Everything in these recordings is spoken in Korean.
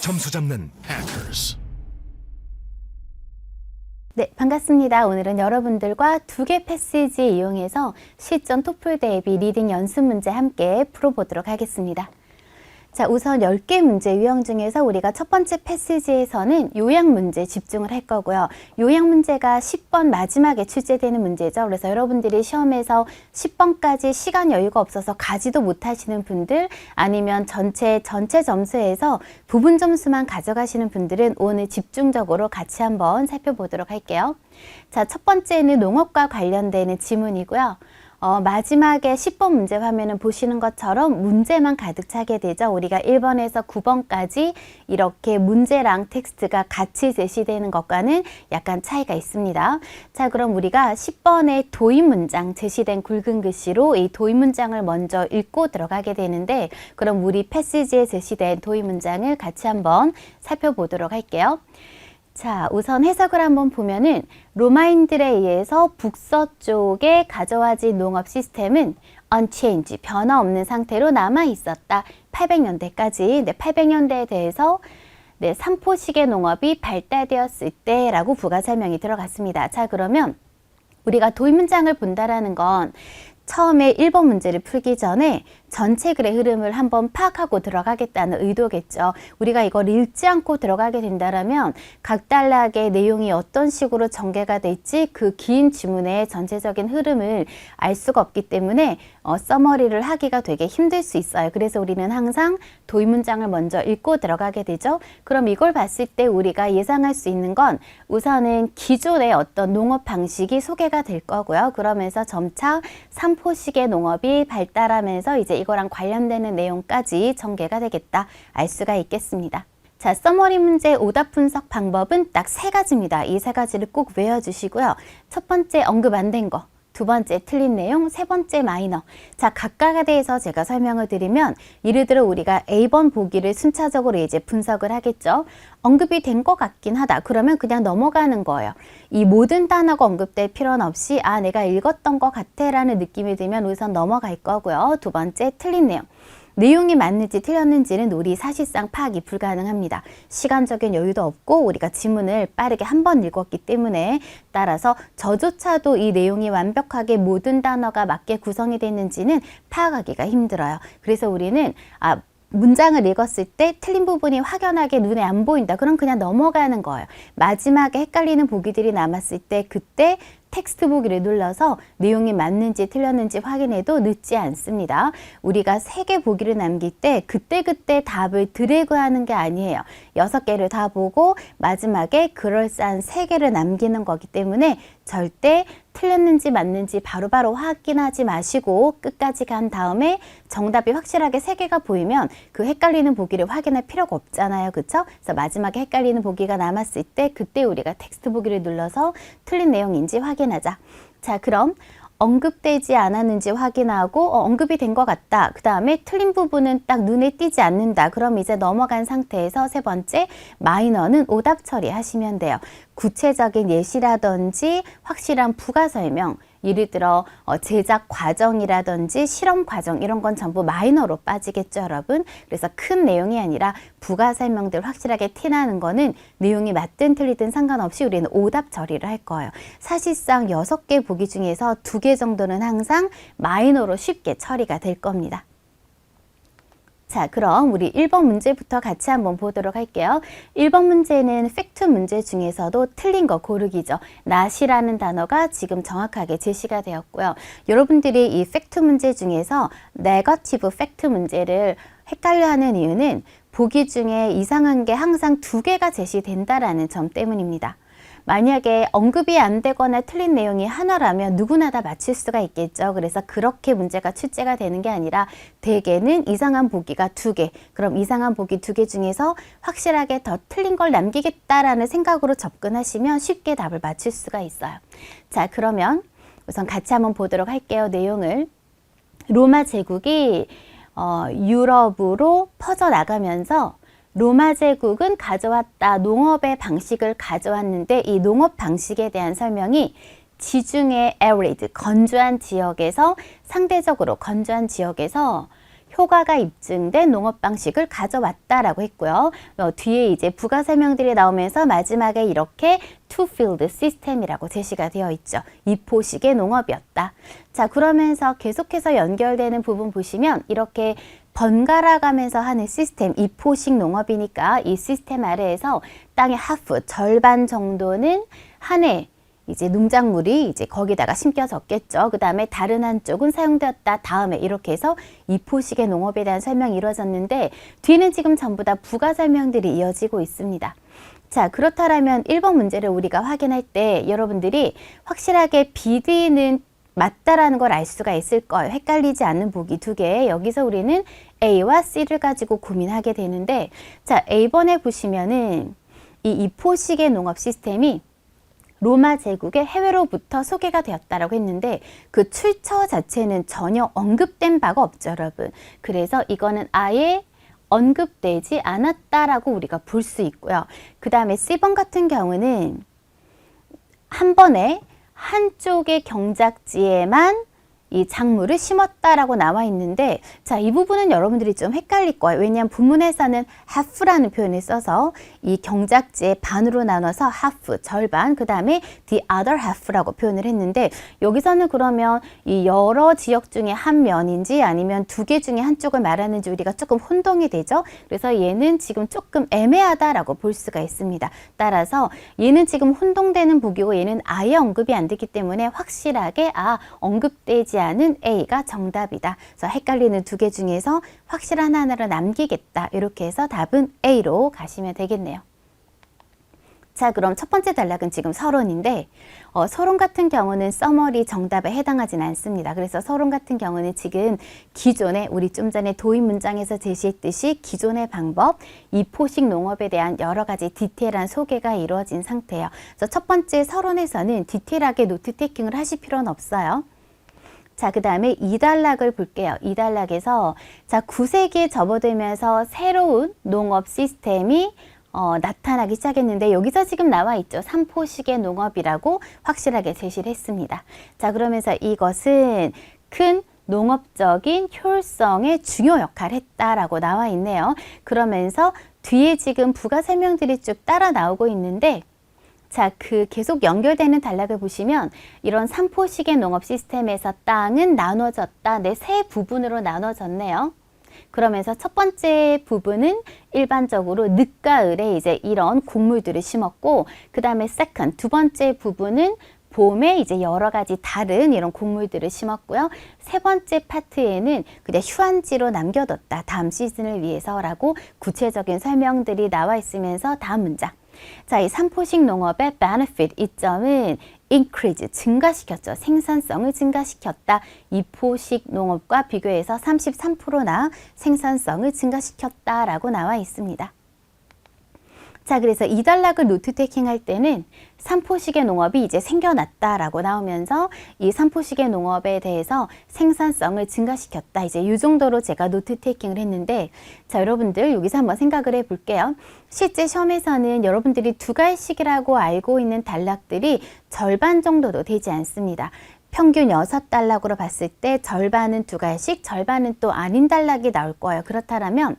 점수 잡는 Hackers. 네, 반갑습니다. 오늘은 여러분들과 두 개 패시지 이용해서 시점 토플 대비 리딩 연습 문제 함께 풀어보도록 하겠습니다. 자, 우선 10개 문제 유형 중에서 우리가 첫 번째 패시지에서는 요약 문제 집중을 할 거고요. 요약 문제가 10번 마지막에 출제되는 문제죠. 그래서 여러분들이 시험에서 10번까지 시간 여유가 없어서 가지도 못하시는 분들 아니면 전체 전체 점수에서 부분 점수만 가져가시는 분들은 오늘 집중적으로 같이 한번 살펴보도록 할게요. 자, 첫 번째는 농업과 관련되는 지문이고요. 어, 마지막에 10번 문제 화면은 보시는 것처럼 문제만 가득 차게 되죠. 우리가 1번에서 9번까지 이렇게 문제랑 텍스트가 같이 제시되는 것과는 약간 차이가 있습니다. 자, 그럼 우리가 10번의 도입 문장 제시된 굵은 글씨로 이 도입 문장을 먼저 읽고 들어가게 되는데 그럼 우리 패시지에 제시된 도입 문장을 같이 한번 살펴보도록 할게요. 자, 우선 해석을 한번 보면은 로마인들에 의해서 북서쪽에 가져와진 농업 시스템은 unchanged, 변화 없는 상태로 남아 있었다. 800년대까지. 네, 800년대에 대해서 네, 삼포식의 농업이 발달되었을 때라고 부가 설명이 들어갔습니다. 자, 그러면 우리가 도입 문장을 본다라는 건 처음에 1번 문제를 풀기 전에 전체 글의 흐름을 한번 파악하고 들어가겠다는 의도겠죠. 우리가 이걸 읽지 않고 들어가게 된다면 각 단락의 내용이 어떤 식으로 전개가 될지 그 긴 지문의 전체적인 흐름을 알 수가 없기 때문에 어, 써머리를 하기가 되게 힘들 수 있어요. 그래서 우리는 항상 도입 문장을 먼저 읽고 들어가게 되죠. 그럼 이걸 봤을 때 우리가 예상할 수 있는 건 우선은 기존의 어떤 농업 방식이 소개가 될 거고요. 그러면서 점차 삼포식의 농업이 발달하면서 이제 이거랑 관련되는 내용까지 전개가 되겠다 알 수가 있겠습니다. 자, 써머리 문제 오답 분석 방법은 딱 세 가지입니다. 이 세 가지를 꼭 외워주시고요. 첫 번째 언급 안 된 거. 두 번째 틀린 내용, 세 번째 마이너. 자, 각각에 대해서 제가 설명을 드리면 예를 들어 우리가 A번 보기를 순차적으로 이제 분석을 하겠죠. 언급이 된 것 같긴 하다. 그러면 그냥 넘어가는 거예요. 이 모든 단어가 언급될 필요는 없이 아, 내가 읽었던 것 같아 라는 느낌이 들면 우선 넘어갈 거고요. 두 번째 틀린 내용. 내용이 맞는지 틀렸는지는 우리 사실상 파악이 불가능합니다. 시간적인 여유도 없고 우리가 지문을 빠르게 한 번 읽었기 때문에 따라서 저조차도 이 내용이 완벽하게 모든 단어가 맞게 구성이 됐는지는 파악하기가 힘들어요. 그래서 우리는 아 문장을 읽었을 때 틀린 부분이 확연하게 눈에 안 보인다. 그럼 그냥 넘어가는 거예요. 마지막에 헷갈리는 보기들이 남았을 때 그때 텍스트 보기를 눌러서 내용이 맞는지 틀렸는지 확인해도 늦지 않습니다. 우리가 세 개 보기를 남길 때 그때그때 답을 드래그 하는 게 아니에요. 여섯 개를 다 보고 마지막에 그럴싸한 세 개를 남기는 거기 때문에 절대 틀렸는지 맞는지 바로바로 확인하지 마시고 끝까지 간 다음에 정답이 확실하게 세 개가 보이면 그 헷갈리는 보기를 확인할 필요가 없잖아요. 그쵸? 그래서 마지막에 헷갈리는 보기가 남았을 때 그때 우리가 텍스트 보기를 눌러서 틀린 내용인지 확인하자. 자, 그럼 언급되지 않았는지 확인하고 어, 언급이 된 것 같다. 그 다음에 틀린 부분은 딱 눈에 띄지 않는다. 그럼 이제 넘어간 상태에서 세 번째 마이너는 오답 처리하시면 돼요. 구체적인 예시라든지 확실한 부가 설명, 예를 들어 어, 제작 과정이라든지 실험 과정 이런 건 전부 마이너로 빠지겠죠, 여러분. 그래서 큰 내용이 아니라 부가 설명들 확실하게 티나는 거는 내용이 맞든 틀리든 상관없이 우리는 오답 처리를 할 거예요. 사실상 여섯 개 보기 중에서 두 개 정도는 항상 마이너로 쉽게 처리가 될 겁니다. 자, 그럼 우리 1번 문제부터 같이 한번 보도록 할게요. 1번 문제는 팩트 문제 중에서도 틀린 거 고르기죠. not이라는 단어가 지금 정확하게 제시가 되었고요. 여러분들이 이 팩트 문제 중에서 네거티브 팩트 문제를 헷갈려하는 이유는 보기 중에 이상한 게 항상 두 개가 제시된다라는 점 때문입니다. 만약에 언급이 안 되거나 틀린 내용이 하나라면 누구나 다 맞힐 수가 있겠죠. 그래서 그렇게 문제가 출제가 되는 게 아니라 대개는 이상한 보기가 두 개. 그럼 이상한 보기 두 개 중에서 확실하게 더 틀린 걸 남기겠다라는 생각으로 접근하시면 쉽게 답을 맞출 수가 있어요. 자, 그러면 우선 같이 한번 보도록 할게요. 내용을. 로마 제국이 어, 유럽으로 퍼져 나가면서 로마 제국은 가져왔다. 농업의 방식을 가져왔는데 이 농업 방식에 대한 설명이 지중해 arid, 건조한 지역에서 상대적으로 건조한 지역에서 효과가 입증된 농업 방식을 가져왔다라고 했고요. 어, 뒤에 이제 부가 설명들이 나오면서 마지막에 이렇게 two-field system이라고 제시가 되어 있죠. 이포식의 농업이었다. 자, 그러면서 계속해서 연결되는 부분 보시면 이렇게 번갈아 가면서 하는 시스템, 이포식 농업이니까 이 시스템 아래에서 땅의 하프, 절반 정도는 한 해 이제 농작물이 이제 거기다가 심겨졌겠죠. 그 다음에 다른 한쪽은 사용되었다. 다음에 이렇게 해서 이포식의 농업에 대한 설명이 이루어졌는데 뒤는 지금 전부 다 부가 설명들이 이어지고 있습니다. 자, 그렇다면 1번 문제를 우리가 확인할 때 여러분들이 확실하게 BD는 맞다라는 걸 알 수가 있을 거예요. 헷갈리지 않는 보기 두 개. 여기서 우리는 A와 C를 가지고 고민하게 되는데, 자, A번에 보시면은 이 이포식의 농업 시스템이 로마 제국의 해외로부터 소개가 되었다라고 했는데 그 출처 자체는 전혀 언급된 바가 없죠, 여러분. 그래서 이거는 아예 언급되지 않았다라고 우리가 볼 수 있고요. 그 다음에 C번 같은 경우는 한 번에 한쪽의 경작지에만 이 작물을 심었다라고 나와 있는데 자 이 부분은 여러분들이 좀 헷갈릴 거예요. 왜냐하면 본문에서는 half라는 표현을 써서 이 경작지의 반으로 나눠서 half 절반 그 다음에 the other half라고 표현을 했는데 여기서는 그러면 이 여러 지역 중에 한 면인지 아니면 두 개 중에 한쪽을 말하는지 우리가 조금 혼동이 되죠. 그래서 얘는 지금 조금 애매하다라고 볼 수가 있습니다. 따라서 얘는 지금 혼동되는 보기고 얘는 아예 언급이 안 되기 때문에 확실하게 아 언급되지 않은 A가 정답이다. 그래서 헷갈리는 두 개 중에서 확실한 하나를 남기겠다. 이렇게 해서 답은 A로 가시면 되겠네요. 자, 그럼 첫 번째 단락은 지금 서론인데, 어, 서론 같은 경우는 써머리 정답에 해당하진 않습니다. 그래서 서론 같은 경우는 지금 기존에 우리 좀 전에 도입 문장에서 제시했듯이 기존의 방법, 이 포식 농업에 대한 여러 가지 디테일한 소개가 이루어진 상태예요. 그래서 첫 번째 서론에서는 디테일하게 노트 테이킹을 하실 필요는 없어요. 자, 그 다음에 이단락을 볼게요. 이단락에서 자, 9세기에 접어들면서 새로운 농업 시스템이 어, 나타나기 시작했는데 여기서 지금 나와 있죠. 삼포식의 농업이라고 확실하게 제시를 했습니다. 자, 그러면서 이것은 큰 농업적인 효율성에 중요 역할을 했다라고 나와 있네요. 그러면서 뒤에 지금 부가 설명들이 쭉 따라 나오고 있는데 자, 그 계속 연결되는 단락을 보시면 이런 삼포식의 농업 시스템에서 땅은 나눠졌다. 네, 세 부분으로 나눠졌네요. 그러면서 첫 번째 부분은 일반적으로 늦가을에 이제 이런 곡물들을 심었고, 그 다음에 세컨, 두 번째 부분은 봄에 이제 여러 가지 다른 이런 곡물들을 심었고요. 세 번째 파트에는 그냥 휴안지로 남겨뒀다. 다음 시즌을 위해서라고 구체적인 설명들이 나와 있으면서 다음 문장. 자, 이 삼포식 농업의 benefit 이점은 increase 증가시켰죠. 생산성을 증가시켰다. 이포식 농업과 비교해서 33%나 생산성을 증가시켰다라고 나와 있습니다. 자, 그래서 이 단락을 노트 테이킹 할 때는 삼포식의 농업이 이제 생겨났다라고 나오면서 이 삼포식의 농업에 대해서 생산성을 증가시켰다. 이제 이 정도로 제가 노트 테이킹을 했는데 자, 여러분들 여기서 한번 생각을 해 볼게요. 실제 시험에서는 여러분들이 두 갈씩이라고 알고 있는 단락들이 절반 정도도 되지 않습니다. 평균 여섯 단락으로 봤을 때 절반은 두 갈씩, 절반은 또 아닌 단락이 나올 거예요. 그렇다면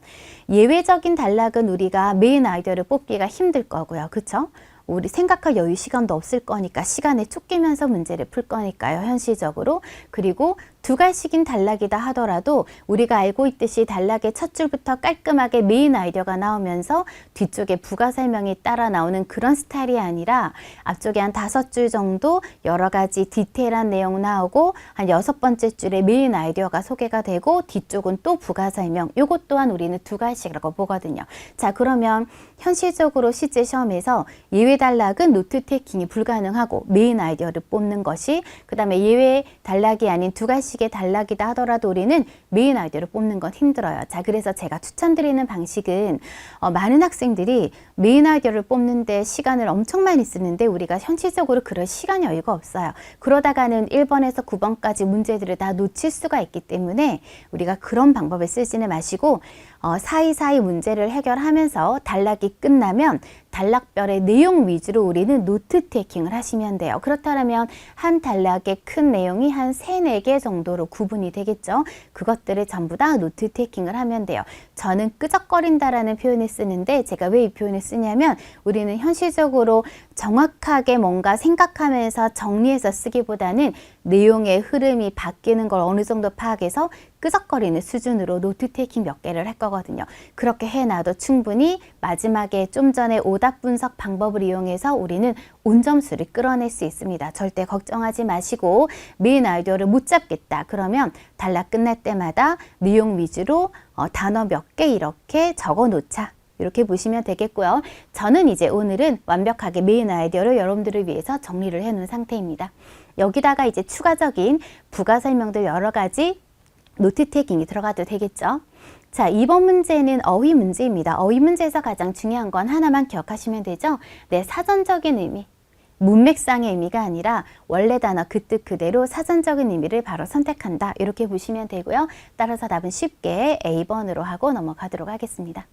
예외적인 단락은 우리가 메인 아이디어를 뽑기가 힘들 거고요. 그렇죠? 우리 생각할 여유 시간도 없을 거니까 시간에 쫓기면서 문제를 풀 거니까요. 현실적으로. 그리고 두 갈씩인 단락이다 하더라도 우리가 알고 있듯이 단락의 첫 줄부터 깔끔하게 메인 아이디어가 나오면서 뒤쪽에 부가 설명이 따라 나오는 그런 스타일이 아니라 앞쪽에 한 다섯 줄 정도 여러 가지 디테일한 내용 나오고 한 여섯 번째 줄에 메인 아이디어가 소개가 되고 뒤쪽은 또 부가 설명. 요것 또한 우리는 두 갈씩이라고 보거든요. 자, 그러면 현실적으로 실제 시험에서 예외 단락은 노트 테이킹이 불가능하고 메인 아이디어를 뽑는 것이 그 다음에 예외 단락이 아닌 두 갈씩 의 단락이다 하더라도 우리는 메인 아이디어를 뽑는 건 힘들어요. 자, 그래서 제가 추천드리는 방식은 어, 많은 학생들이 메인 아이디어를 뽑는데 시간을 엄청 많이 쓰는데 우리가 현실적으로 그럴 시간 여유가 없어요. 그러다가는 1번에서 9번까지 문제들을 다 놓칠 수가 있기 때문에 우리가 그런 방법을 쓰지는 마시고 어, 사이사이 문제를 해결하면서 단락이 끝나면 단락별의 내용 위주로 우리는 노트 테이킹을 하시면 돼요. 그렇다면 한 단락의 큰 내용이 한 세 네 개 정도로 구분이 되겠죠. 그것들을 전부 다 노트 테이킹을 하면 돼요. 저는 끄적거린다라는 표현을 쓰는데 제가 왜 이 표현을 쓰냐면 우리는 현실적으로 정확하게 뭔가 생각하면서 정리해서 쓰기보다는 내용의 흐름이 바뀌는 걸 어느 정도 파악해서 끄적거리는 수준으로 노트 테이킹 몇 개를 할 거거든요. 그렇게 해놔도 충분히 마지막에 좀 전에 오답 분석 방법을 이용해서 우리는 온점수를 끌어낼 수 있습니다. 절대 걱정하지 마시고 메인 아이디어를 못 잡겠다. 그러면 단락 끝날 때마다 내용 위주로 어, 단어 몇 개 이렇게 적어 놓자. 이렇게 보시면 되겠고요. 저는 이제 오늘은 완벽하게 메인 아이디어를 여러분들을 위해서 정리를 해 놓은 상태입니다. 여기다가 이제 추가적인 부가 설명들 여러 가지 노트 테이킹이 들어가도 되겠죠. 자, 이번 문제는 어휘 문제입니다. 어휘 문제에서 가장 중요한 건 하나만 기억하시면 되죠. 네, 사전적인 의미. 문맥상의 의미가 아니라 원래 단어 그 뜻 그대로 사전적인 의미를 바로 선택한다. 이렇게 보시면 되고요. 따라서 답은 쉽게 A번으로 하고 넘어가도록 하겠습니다.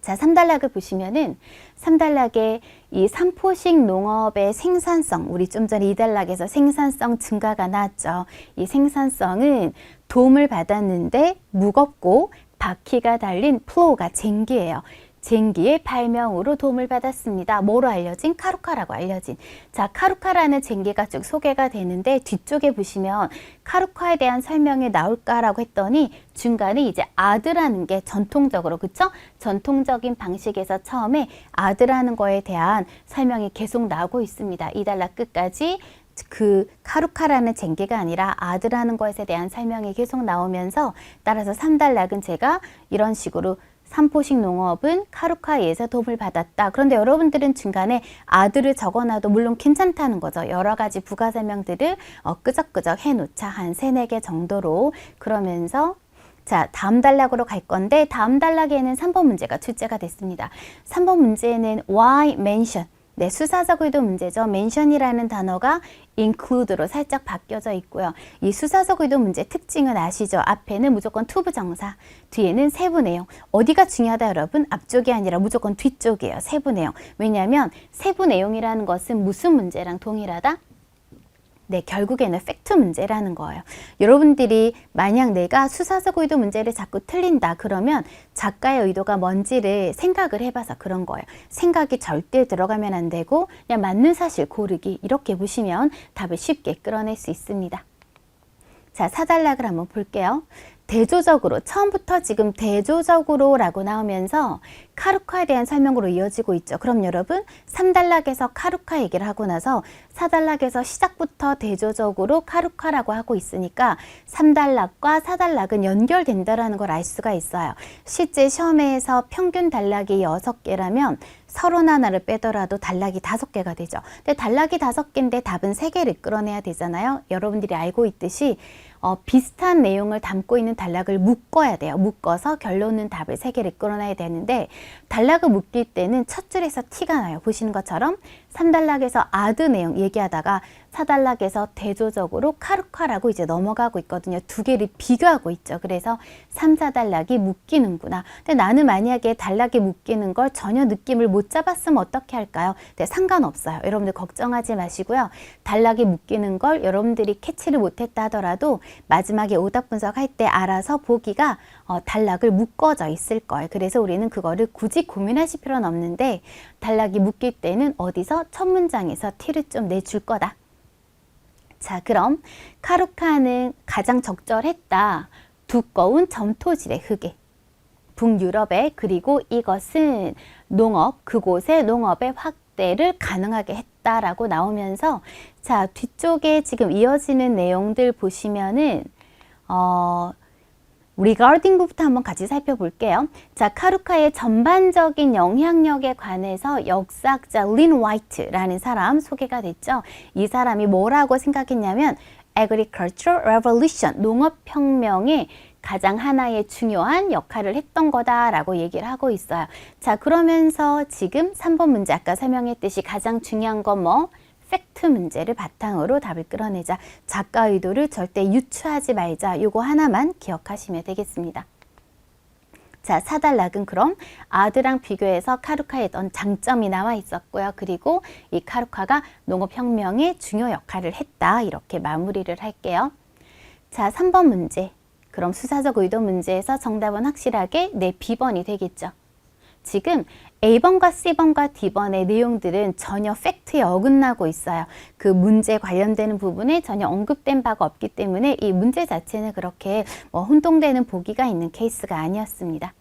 자, 3단락을 보시면은 3단락에 이 삼포식 농업의 생산성, 우리 좀 전에 2단락에서 생산성 증가가 나왔죠. 이 생산성은 도움을 받았는데 무겁고 바퀴가 달린 플로우가 쟁기예요. 쟁기의 발명으로 도움을 받았습니다. 뭐로 알려진? 카루카라고 알려진. 자, 카루카라는 쟁기가 쭉 소개가 되는데 뒤쪽에 보시면 카루카에 대한 설명이 나올까라고 했더니 중간에 이제 아드라는 게 전통적으로 그쵸? 전통적인 방식에서 처음에 아드라는 거에 대한 설명이 계속 나오고 있습니다. 이 단락 끝까지 그 카루카라는 쟁개가 아니라 아드라는 것에 대한 설명이 계속 나오면서 따라서 3단락은 제가 이런 식으로 삼포식 농업은 카루카에 의해서 도움을 받았다. 그런데 여러분들은 중간에 아들을 적어놔도 물론 괜찮다는 거죠. 여러 가지 부가 설명들을 어, 끄적끄적 해놓자 한 세네 개 정도로 그러면서 자, 다음 단락으로 갈 건데 다음 단락에는 3번 문제가 출제가 됐습니다. 3번 문제는 why mention 네, 수사적 의도 문제죠. mention이라는 단어가 include로 살짝 바뀌어져 있고요. 이 수사적 의도 문제 특징은 아시죠? 앞에는 무조건 투부 정사, 뒤에는 세부 내용. 어디가 중요하다 여러분? 앞쪽이 아니라 무조건 뒤쪽이에요. 세부 내용. 왜냐하면 세부 내용이라는 것은 무슨 문제랑 동일하다? 네, 결국에는 팩트 문제라는 거예요. 여러분들이 만약 내가 수사적 의도 문제를 자꾸 틀린다 그러면 작가의 의도가 뭔지를 생각을 해봐서 그런 거예요. 생각이 절대 들어가면 안 되고 그냥 맞는 사실 고르기 이렇게 보시면 답을 쉽게 끌어낼 수 있습니다. 자, 사단락을 한번 볼게요. 대조적으로 처음부터 지금 대조적으로라고 나오면서 카루카에 대한 설명으로 이어지고 있죠. 그럼 여러분 3단락에서 카루카 얘기를 하고 나서 4단락에서 시작부터 대조적으로 카루카라고 하고 있으니까 3단락과 4단락은 연결된다라는 걸 알 수가 있어요. 실제 시험에서 평균 단락이 6개라면 서론 하나를 빼더라도 단락이 다섯 개가 되죠. 근데 단락이 다섯 개인데 답은 세 개를 끌어내야 되잖아요. 여러분들이 알고 있듯이 어, 비슷한 내용을 담고 있는 단락을 묶어야 돼요. 묶어서 결론은 답을 세 개를 끌어내야 되는데 단락을 묶일 때는 첫 줄에서 티가 나요. 보시는 것처럼 3단락에서 아드 내용 얘기하다가 4단락에서 대조적으로 카루카라고 이제 넘어가고 있거든요. 두 개를 비교하고 있죠. 그래서 3, 4단락이 묶이는구나. 근데 나는 만약에 단락이 묶이는 걸 전혀 느낌을 못 잡았으면 어떻게 할까요? 네, 상관없어요. 여러분들 걱정하지 마시고요. 단락이 묶이는 걸 여러분들이 캐치를 못했다 하더라도 마지막에 오답 분석할 때 알아서 보기가 어, 단락을 묶어져 있을 거예요. 그래서 우리는 그거를 굳이 고민하실 필요는 없는데 단락이 묶일 때는 어디서 첫 문장에서 티를 좀 내줄 거다. 자, 그럼 카루카는 가장 적절했다. 두꺼운 점토질의 흙에. 북유럽에 그리고 이것은 농업 그곳의 농업의 확대를 가능하게 했다라고 나오면서 자 뒤쪽에 지금 이어지는 내용들 보시면은 어 regarding부터 한번 같이 살펴볼게요. 자, 카루카의 전반적인 영향력에 관해서 역사학자 린 화이트라는 사람 소개가 됐죠. 이 사람이 뭐라고 생각했냐면 agricultural revolution, 농업혁명의 가장 하나의 중요한 역할을 했던 거다라고 얘기를 하고 있어요. 자, 그러면서 지금 3번 문제 아까 설명했듯이 가장 중요한 건 뭐? 팩트 문제를 바탕으로 답을 끌어내자. 작가 의도를 절대 유추하지 말자. 요거 하나만 기억하시면 되겠습니다. 자, 사달락은 그럼 아드랑 비교해서 카루카의 어떤 장점이 나와 있었고요. 그리고 이 카루카가 농업혁명에 중요 역할을 했다. 이렇게 마무리를 할게요. 자, 3번 문제. 그럼 수사적 의도 문제에서 정답은 확실하게 네, B번이 되겠죠. 지금 A번과 C번과 D번의 내용들은 전혀 팩트에 어긋나고 있어요. 그 문제 관련되는 부분에 전혀 언급된 바가 없기 때문에 이 문제 자체는 그렇게 뭐 혼동되는 보기가 있는 케이스가 아니었습니다.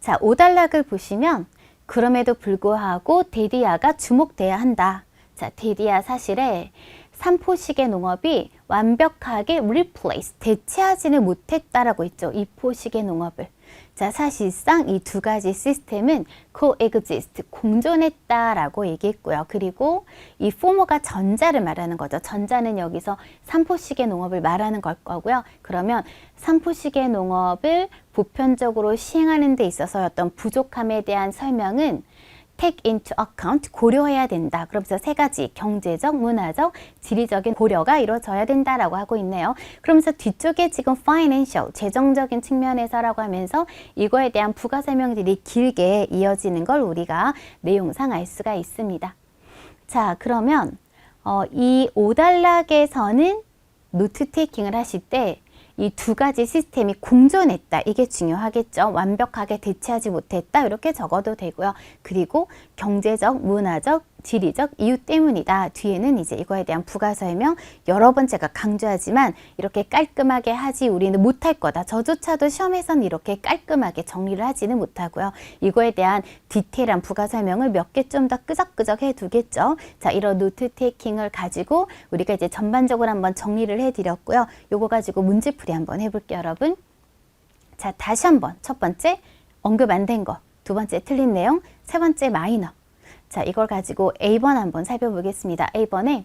자, 5단락을 보시면 그럼에도 불구하고 데디아가 주목돼야 한다. 자, 데디아 사실에 삼포식의 농업이 완벽하게 replace, 대체하지는 못했다라고 했죠. 이 포식의 농업을. 자, 사실상 이 두 가지 시스템은 coexist, 공존했다라고 얘기했고요. 그리고 이 former가 전자를 말하는 거죠. 전자는 여기서 삼포식의 농업을 말하는 걸 거고요. 그러면 삼포식의 농업을 보편적으로 시행하는 데 있어서 어떤 부족함에 대한 설명은 take into account 고려해야 된다. 그러면서 세 가지 경제적, 문화적, 지리적인 고려가 이루어져야 된다라고 하고 있네요. 그러면서 뒤쪽에 지금 financial 재정적인 측면에서라고 하면서 이거에 대한 부가 설명들이 길게 이어지는 걸 우리가 내용상 알 수가 있습니다. 자, 그러면 어, 이 5단락에서는 노트 테이킹을 하실 때 이 두 가지 시스템이 공존했다. 이게 중요하겠죠. 완벽하게 대체하지 못했다. 이렇게 적어도 되고요. 그리고 경제적, 문화적, 지리적 이유 때문이다. 뒤에는 이제 이거에 대한 부가 설명 여러 번 제가 강조하지만 이렇게 깔끔하게 하지 우리는 못할 거다. 저조차도 시험에서는 이렇게 깔끔하게 정리를 하지는 못하고요. 이거에 대한 디테일한 부가 설명을 몇 개 좀 더 끄적끄적 해 두겠죠. 자, 이런 노트 테이킹을 가지고 우리가 이제 전반적으로 한번 정리를 해 드렸고요. 요거 가지고 문제풀이 한번 해볼게요, 여러분. 자, 다시 한번 첫 번째 언급 안 된 거, 두 번째 틀린 내용, 세 번째 마이너. 자, 이걸 가지고 A번 한번 살펴보겠습니다. A번에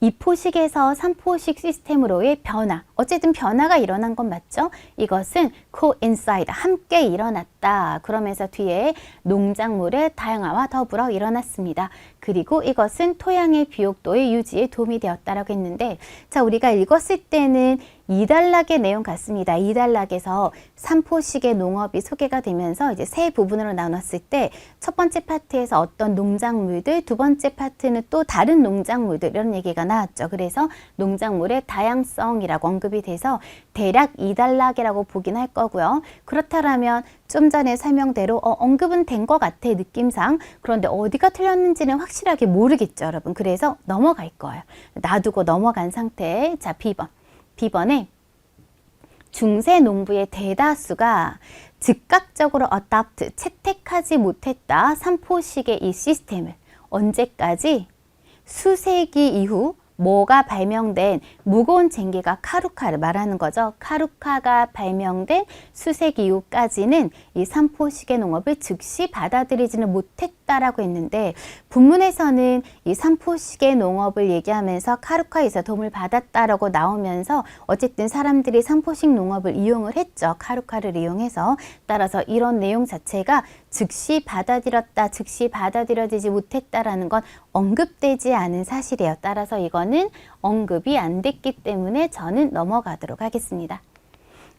이 포식에서 3포식 시스템으로의 변화. 어쨌든 변화가 일어난 건 맞죠? 이것은 coincide, 함께 일어났다. 그러면서 뒤에 농작물의 다양화와 더불어 일어났습니다. 그리고 이것은 토양의 비옥도의 유지에 도움이 되었다라고 했는데, 자, 우리가 읽었을 때는 2단락의 내용 같습니다. 2단락에서 3포식의 농업이 소개가 되면서 이제 세 부분으로 나눴을 때 첫 번째 파트에서 어떤 농작물들, 두 번째 파트는 또 다른 농작물들 이런 얘기가 나왔죠. 그래서 농작물의 다양성이라고 언급이 돼서 대략 2단락이라고 보긴 할 거고요. 그렇다면 좀 전에 설명대로 어, 언급은 된 것 같아 느낌상 그런데 어디가 틀렸는지는 확실하게 모르겠죠 여러분 그래서 넘어갈 거예요 놔두고 넘어간 상태 자 B번 B번에 중세 농부의 대다수가 즉각적으로 어답트, 채택하지 못했다. 삼포식의 이 시스템을 언제까지? 수세기 이후 뭐가 발명된 무거운 쟁기가 카루카를 말하는 거죠. 카루카가 발명된 수세기 이후까지는 이 삼포식의 농업을 즉시 받아들이지는 못했다 라고 했는데 본문에서는 이 삼포식의 농업을 얘기하면서 카루카에서 도움을 받았다라고 나오면서 어쨌든 사람들이 삼포식 농업을 이용을 했죠. 카루카를 이용해서 따라서 이런 내용 자체가 즉시 받아들였다, 즉시 받아들여지지 못했다라는 건 언급되지 않은 사실이에요. 따라서 이거는 언급이 안 됐기 때문에 저는 넘어가도록 하겠습니다.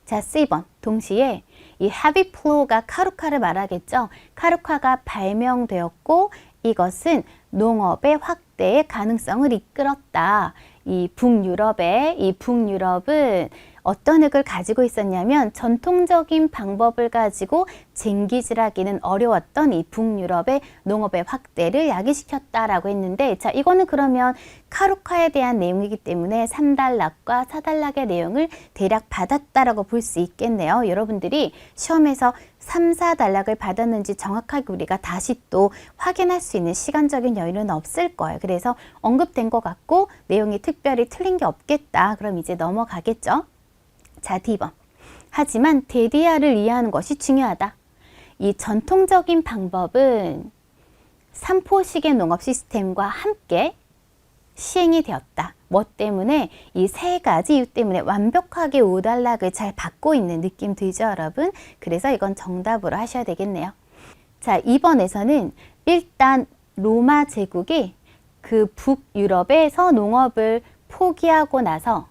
자, C번. 동시에 이 heavy flow가 카루카를 말하겠죠. 카루카가 발명되었고 이것은 농업의 확대의 가능성을 이끌었다. 이 북유럽의 이 북유럽은 어떤 흙을 가지고 있었냐면 전통적인 방법을 가지고 쟁기질하기는 어려웠던 이 북유럽의 농업의 확대를 야기시켰다라고 했는데 자 이거는 그러면 카루카에 대한 내용이기 때문에 3단락과 4단락의 내용을 대략 받았다라고 볼 수 있겠네요. 여러분들이 시험에서 3, 4단락을 받았는지 정확하게 우리가 다시 또 확인할 수 있는 시간적인 여유는 없을 거예요. 그래서 언급된 것 같고 내용이 특별히 틀린 게 없겠다. 그럼 이제 넘어가겠죠. 자, D번. 하지만 데디아를 이해하는 것이 중요하다. 이 전통적인 방법은 삼포식의 농업 시스템과 함께 시행이 되었다. 뭐 때문에 이 세 가지 이유 때문에 완벽하게 오단락을 잘 받고 있는 느낌 들죠, 여러분? 그래서 이건 정답으로 하셔야 되겠네요. 자, 2번에서는 일단 로마 제국이 그 북유럽에서 농업을 포기하고 나서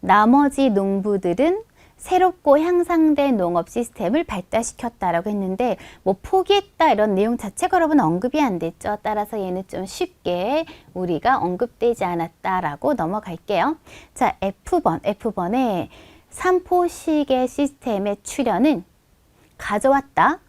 나머지 농부들은 새롭고 향상된 농업 시스템을 발달시켰다라고 했는데 뭐 포기했다 이런 내용 자체가 여러분 언급이 안 됐죠. 따라서 얘는 좀 쉽게 우리가 언급되지 않았다라고 넘어갈게요. 자, F번, F번에 삼포식의 시스템의 출현은 가져왔다.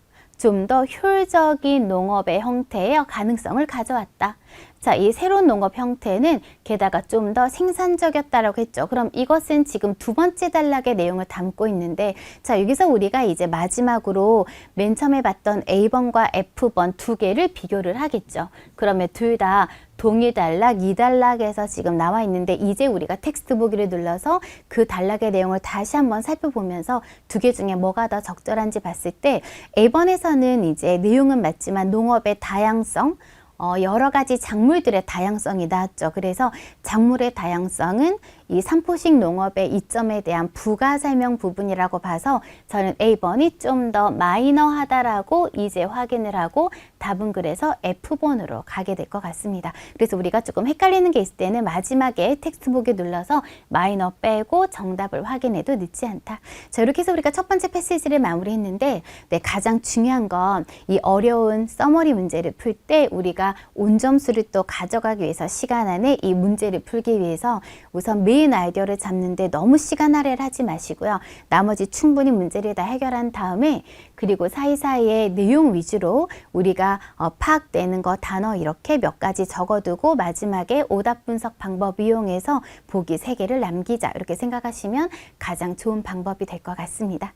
좀 더 효율적인 농업의 형태의 가능성을 가져왔다. 자, 이 새로운 농업 형태는 게다가 좀 더 생산적이었다라고 했죠. 그럼 이것은 지금 두 번째 단락의 내용을 담고 있는데, 자, 여기서 우리가 이제 마지막으로 맨 처음에 봤던 A번과 F번 두 개를 비교를 하겠죠. 그러면 둘 다 동일 단락, 이 단락에서 지금 나와 있는데, 이제 우리가 텍스트 보기를 눌러서 그 단락의 내용을 다시 한번 살펴보면서 두 개 중에 뭐가 더 적절한지 봤을 때, A번에서는 이제 내용은 맞지만 농업의 다양성, 어, 여러 가지 작물들의 다양성이 나왔죠. 그래서 작물의 다양성은 이 삼포식 농업의 이점에 대한 부가 설명 부분이라고 봐서 저는 A번이 좀 더 마이너하다라고 이제 확인을 하고 답은 그래서 F번으로 가게 될 것 같습니다. 그래서 우리가 조금 헷갈리는 게 있을 때는 마지막에 텍스트북에 눌러서 마이너 빼고 정답을 확인해도 늦지 않다. 자, 이렇게 해서 우리가 첫 번째 패시지를 마무리했는데 네, 가장 중요한 건 이 어려운 서머리 문제를 풀 때 우리가 온점수를 또 가져가기 위해서 시간 안에 이 문제를 풀기 위해서 우선 메인 아이디어를 잡는데 너무 시간 할애를 하지 마시고요. 나머지 충분히 문제를 다 해결한 다음에 그리고 사이사이에 내용 위주로 우리가 어, 파악되는 거 단어 이렇게 몇 가지 적어두고 마지막에 오답 분석 방법 이용해서 보기 세 개를 남기자 이렇게 생각하시면 가장 좋은 방법이 될 것 같습니다.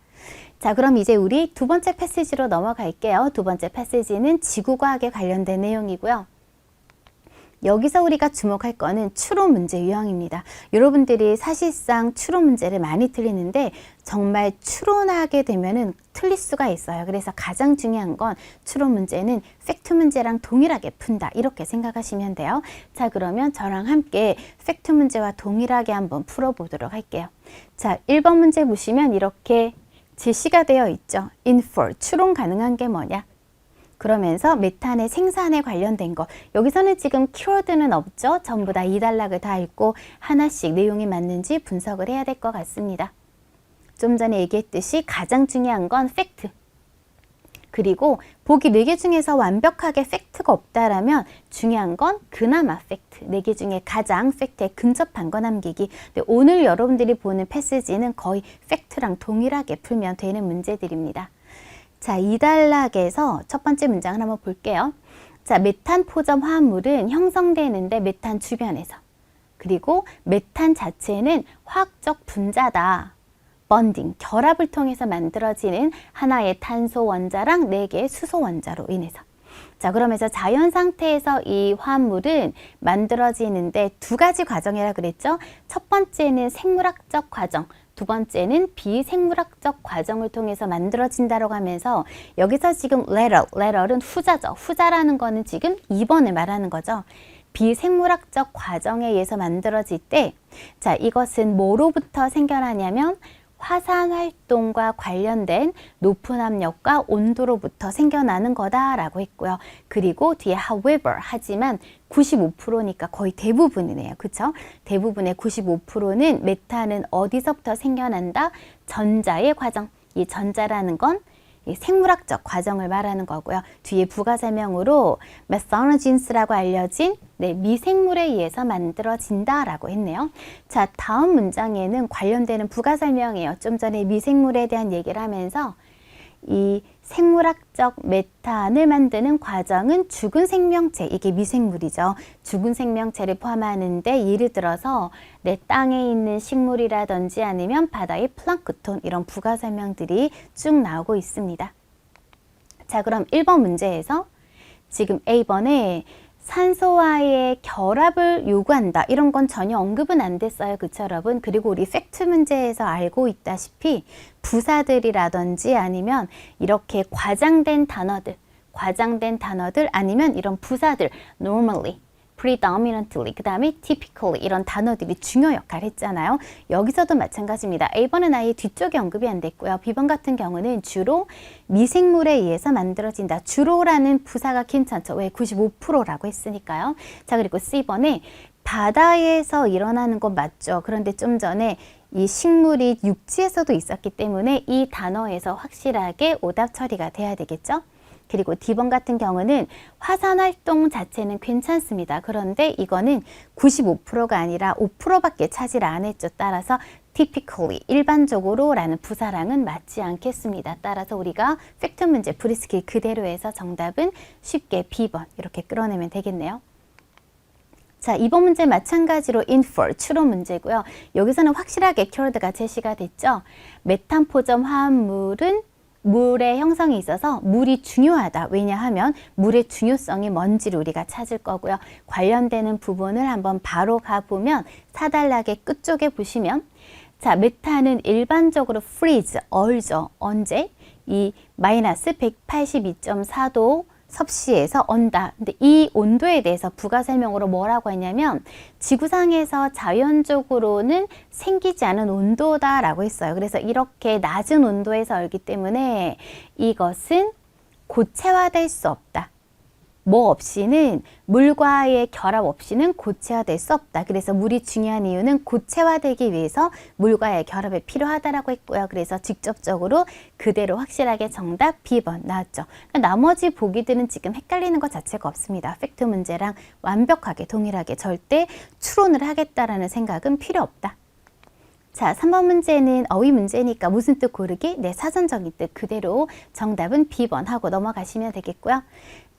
자, 그럼 이제 우리 두 번째 패시지로 넘어갈게요. 두 번째 패시지는 지구과학에 관련된 내용이고요. 여기서 우리가 주목할 거는 추론 문제 유형입니다. 여러분들이 사실상 추론 문제를 많이 틀리는데 정말 추론하게 되면은 틀릴 수가 있어요. 그래서 가장 중요한 건 추론 문제는 팩트 문제랑 동일하게 푼다. 이렇게 생각하시면 돼요. 자, 그러면 저랑 함께 팩트 문제와 동일하게 한번 풀어보도록 할게요. 자, 1번 문제 보시면 이렇게 제시가 되어 있죠. infer, 추론 가능한 게 뭐냐? 그러면서 메탄의 생산에 관련된 거 여기서는 지금 키워드는 없죠. 전부 다 이 단락을 다 읽고 하나씩 내용이 맞는지 분석을 해야 될 것 같습니다. 좀 전에 얘기했듯이 가장 중요한 건 팩트. 그리고 보기 네개 중에서 완벽하게 팩트가 없다라면 중요한 건 그나마 팩트. 네개 중에 가장 팩트에 근접한 거 남기기. 오늘 여러분들이 보는 패스지는 거의 팩트랑 동일하게 풀면 되는 문제들입니다. 자, 이 단락에서 첫 번째 문장을 한번 볼게요. 자, 메탄 포점 화합물은 형성되는데 메탄 주변에서. 그리고 메탄 자체는 화학적 분자다. 번딩, 결합을 통해서 만들어지는 하나의 탄소 원자랑 네 개의 수소 원자로 인해서. 자, 그러면서 자연 상태에서 이 화합물은 만들어지는데 두 가지 과정이라 그랬죠? 첫 번째는 생물학적 과정, 두 번째는 비생물학적 과정을 통해서 만들어진다고 하면서 여기서 지금 lateral, lateral은 후자죠. 후자라는 거는 지금 2번을 말하는 거죠. 비생물학적 과정에 의해서 만들어질 때, 자, 이것은 뭐로부터 생겨나냐면 화산 활동과 관련된 높은 압력과 온도로부터 생겨나는 거다라고 했고요. 그리고 뒤에 however 하지만 95%니까 거의 대부분이네요. 그렇죠? 대부분의 95%는 메탄은 어디서부터 생겨난다? 전자의 과정. 이 전자라는 건이 생물학적 과정을 말하는 거고요. 뒤에 부가 설명으로 메사노진스라고 알려진 네, 미생물에 의해서 만들어진다라고 했네요. 자, 다음 문장에는 관련되는 부가 설명이에요. 좀 전에 미생물에 대한 얘기를 하면서 이 생물학적 메탄을 만드는 과정은 죽은 생명체, 이게 미생물이죠. 죽은 생명체를 포함하는데 예를 들어서 내 땅에 있는 식물이라든지 아니면 바다의 플랑크톤 이런 부가 설명들이 쭉 나오고 있습니다. 자, 그럼 1번 문제에서 지금 A번에 산소와의 결합을 요구한다. 이런 건 전혀 언급은 안 됐어요. 그쵸, 여러분? 그리고 우리 팩트 문제에서 알고 있다시피 부사들이라든지 아니면 이렇게 과장된 단어들, 과장된 단어들 아니면 이런 부사들, normally, predominantly, 그 다음에 typically 이런 단어들이 중요 역할을 했잖아요. 여기서도 마찬가지입니다. A번은 아예 뒤쪽에 언급이 안 됐고요. B번 같은 경우는 주로 미생물에 의해서 만들어진다. 주로라는 부사가 괜찮죠. 왜? 95%라고 했으니까요. 자, 그리고 C번에 바다에서 일어나는 건 맞죠. 그런데 좀 전에 이 식물이 육지에서도 있었기 때문에 이 단어에서 확실하게 오답 처리가 돼야 되겠죠. 그리고 D번 같은 경우는 화산 활동 자체는 괜찮습니다. 그런데 이거는 95%가 아니라 5%밖에 차지를 안 했죠. 따라서 typically 일반적으로라는 부사랑은 맞지 않겠습니다. 따라서 우리가 팩트 문제 브리스킬 그대로 해서 정답은 쉽게 B번 이렇게 끌어내면 되겠네요. 자, 이번 문제 마찬가지로 infer, 추론 문제고요. 여기서는 확실하게 키워드가 제시가 됐죠. 메탄포점 화합물은 물의 형성이 있어서 물이 중요하다. 왜냐하면 물의 중요성이 뭔지를 우리가 찾을 거고요. 관련되는 부분을 한번 바로 가보면 사달락의 끝쪽에 보시면 자, 메탄은 일반적으로 freeze, 얼죠. 언제? 이 마이너스 182.4도 섭씨에서 언다. 근데 이 온도에 대해서 부가 설명으로 뭐라고 했냐면 지구상에서 자연적으로는 생기지 않은 온도다라고 했어요. 그래서 이렇게 낮은 온도에서 얼기 때문에 이것은 고체화될 수 없다. 뭐 없이는 물과의 결합 없이는 고체화될 수 없다. 그래서 물이 중요한 이유는 고체화되기 위해서 물과의 결합이 필요하다라고 했고요. 그래서 직접적으로 그대로 확실하게 정답 B번 나왔죠. 그러니까 나머지 보기들은 지금 헷갈리는 것 자체가 없습니다. 팩트 문제랑 완벽하게 동일하게 절대 추론을 하겠다라는 생각은 필요 없다. 자, 3번 문제는 어휘 문제니까 무슨 뜻 고르기? 네, 사전적인 뜻 그대로 정답은 B번 하고 넘어가시면 되겠고요.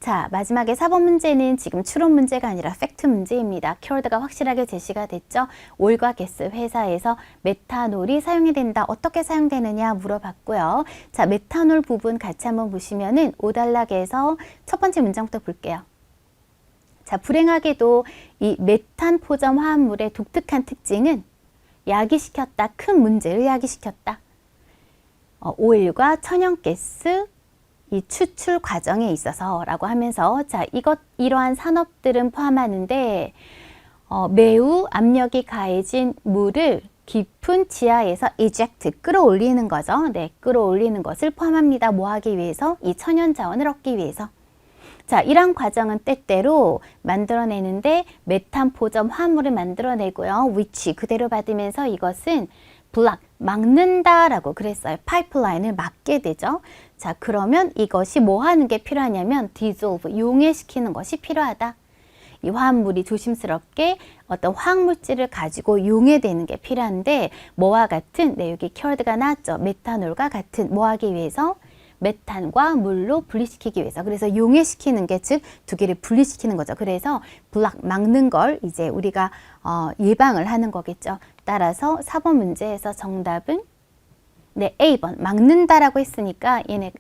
자, 마지막에 4번 문제는 지금 추론 문제가 아니라 팩트 문제입니다. 키워드가 확실하게 제시가 됐죠. 올과 게스 회사에서 메탄올이 사용이 된다. 어떻게 사용되느냐 물어봤고요. 자, 메탄올 부분 같이 한번 보시면은 5단락에서 첫 번째 문장부터 볼게요. 자, 불행하게도 이 메탄 포점 화합물의 독특한 특징은 야기시켰다. 큰 문제를 야기시켰다. 어, 오일과 천연가스 이 추출 과정에 있어서라고 하면서 자 이것 이러한 산업들은 포함하는데 어, 매우 압력이 가해진 물을 깊은 지하에서 eject 끌어올리는 거죠. 네, 끌어올리는 것을 포함합니다. 뭐 하기 위해서 이 천연 자원을 얻기 위해서. 자, 이런 과정은 때때로 만들어내는데 메탄 포점 화물을 만들어내고요. 위치 그대로 받으면서 이것은 블락 막는다라고 그랬어요. 파이프라인을 막게 되죠. 자, 그러면 이것이 뭐 하는 게 필요하냐면 dissolve 용해시키는 것이 필요하다. 이 화합물이 조심스럽게 어떤 화학물질을 가지고 용해되는 게 필요한데 뭐와 같은 네 여기 키워드가 나왔죠. 메탄올과 같은 뭐 하기 위해서 메탄과 물로 분리시키기 위해서 그래서 용해시키는 게 즉 두 개를 분리시키는 거죠. 그래서 블락 막는 걸 이제 우리가 어, 예방을 하는 거겠죠. 따라서 4번 문제에서 정답은 네, A번 막는다라고 했으니까 얘네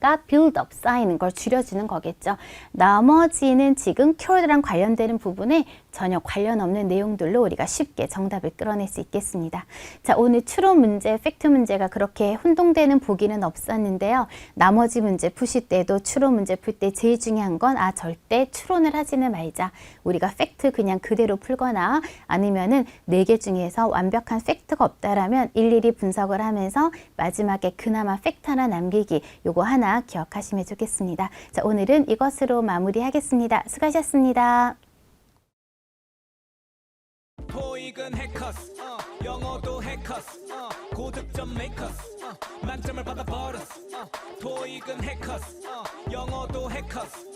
가 build up 쌓이는 걸 줄여주는 거겠죠. 나머지는 지금 키워드랑 관련되는 부분에 전혀 관련 없는 내용들로 우리가 쉽게 정답을 끌어낼 수 있겠습니다. 자, 오늘 추론 문제, 팩트 문제가 그렇게 혼동되는 보기는 없었는데요. 나머지 문제 푸실 때도 추론 문제 풀 때 제일 중요한 건 아, 절대 추론을 하지는 말자. 우리가 팩트 그냥 그대로 풀거나 아니면은 네 개 중에서 완벽한 팩트가 없다라면 일일이 분석을 하면서 마지막에 그나마 팩트 하나 남기기 요거 하나 기억하시면 좋겠습니다. 자, 오늘은 이것으로 마무리하겠습니다. 수고하셨습니다. 토익은 해커스 어, 영어도 해커스 어, 고득점 메이커스 어, 만점을 받아 버렸어 어, 토익은 해커스 어, 영어도 해커스